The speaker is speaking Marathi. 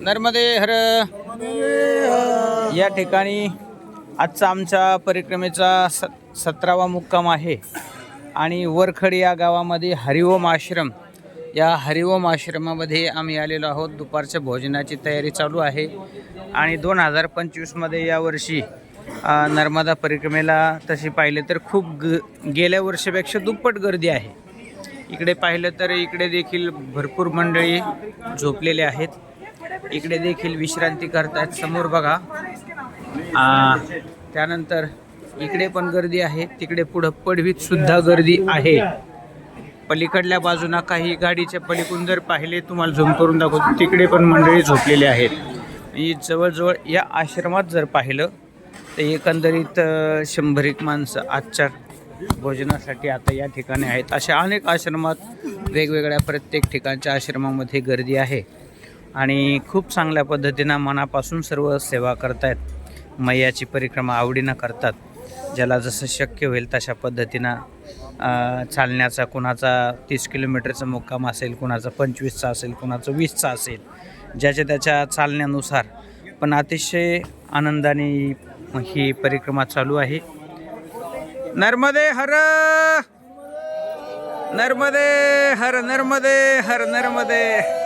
नर्मदे हर। या ठिकाणी आजचा आमच्या परिक्रमेचा स सतरावा मुक्काम आहे. आणि वरखड या गावामध्ये हरिओम आश्रम या हरिओम आश्रमामध्ये आम्ही आलेलो आहोत. दुपारच्या भोजनाची तयारी चालू आहे. आणि दोन हजार पंचवीसमध्ये यावर्षी नर्मदा परिक्रमेला तशी पाहिले तर खूप ग गेल्या वर्षापेक्षा दुप्पट गर्दी आहे. इकडे पाहिलं तर इकडे देखील भरपूर मंडळी झोपलेले आहेत. इकडे देखील विश्रांती करतायत समोर बघा. त्यानंतर इकडे पण गर्दी आहे तिकडे पुढं पडवीत सुद्धा गर्दी आहे. पलीकडल्या बाजूना काही गाडीच्या पलीकडून जर पाहिले तुम्हाला झूम करून दाखवतो तिकडे पण मंडळी झोपलेली आहेत. आणि जवळजवळ या आश्रमात जर पाहिलं तर एकंदरीत अ, शंभर एक माणसं आजच्या भोजनासाठी आता या ठिकाणी आहेत. अशा अनेक आश्रमात वेगवेगळ्या प्रत्येक ठिकाणच्या आश्रमामध्ये गर्दी आहे. आणि खूप चांगल्या पद्धतीनं मनापासून सर्व सेवा करतायत. मैयाची परिक्रमा आवडीनं करतात. ज्याला जसं शक्य होईल तशा पद्धतीनं चालण्याचा कुणाचा तीस किलोमीटरचा मुक्काम असेल कुणाचा पंचवीसचा असेल कुणाचा वीसचा असेल ज्याच्या त्याच्या चालण्यानुसार. पण अतिशय आनंदाने ही परिक्रमा चालू आहे. नर्मदे हर! नर्मदे हर नर्मदे हर नर्मदे!